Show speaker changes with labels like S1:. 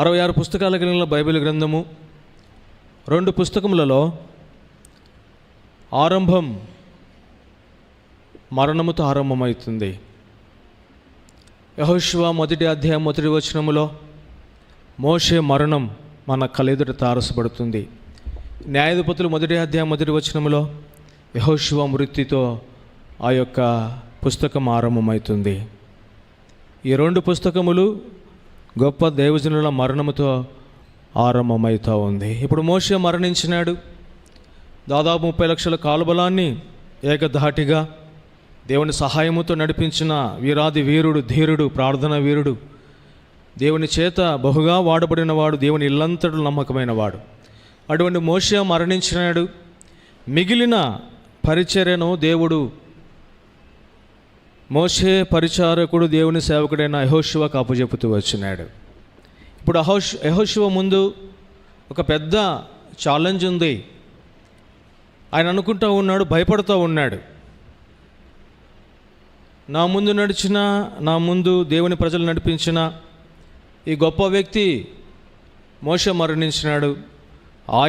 S1: అరవై ఆరు పుస్తకాల కలిగిన బైబిల్ గ్రంథము. రెండు పుస్తకములలో ఆరంభం మరణముతో ఆరంభమవుతుంది. యహోశివ మొదటి అధ్యాయం మొదటి వచనములో మోషే మరణం మన కలెదుట తారసపడుతుంది. న్యాయాధిపతులు మొదటి అధ్యాయం మొదటి వచనములో యహోశివ మృతితో ఆ యొక్క పుస్తకం ఆరంభమవుతుంది. ఈ రెండు పుస్తకములు గొప్ప దేవజనుల మరణముతో ఆరంభమవుతూ ఉంది ఇప్పుడు మోషే మరణించినాడు. దాదాపు ముప్పై లక్షల కాలుబలాన్ని ఏకధాటిగా దేవుని సహాయముతో నడిపించిన వీరాది వీరుడు ధీరుడు ప్రార్థన వీరుడు దేవుని చేత బహుగా వాడబడిన వాడు దేవుని ఇల్లంతడు నమ్మకమైన వాడు అటువంటి మోషే మరణించినాడు. మిగిలిన పరిచర్యను దేవుడు మోషే పరిచారకుడు దేవుని సేవకుడైన యహోశివకు అప్పచెపుతూ వచ్చినాడు. ఇప్పుడు అహోష్ యహోశివ ముందు ఒక పెద్ద ఛాలెంజ్ ఉంది. ఆయన అనుకుంటూ ఉన్నాడు భయపడుతూ ఉన్నాడు. నా ముందు నడిచిన నా ముందు దేవుని ప్రజలు నడిపించిన ఈ గొప్ప వ్యక్తి మోష మరణించినాడు. ఆయన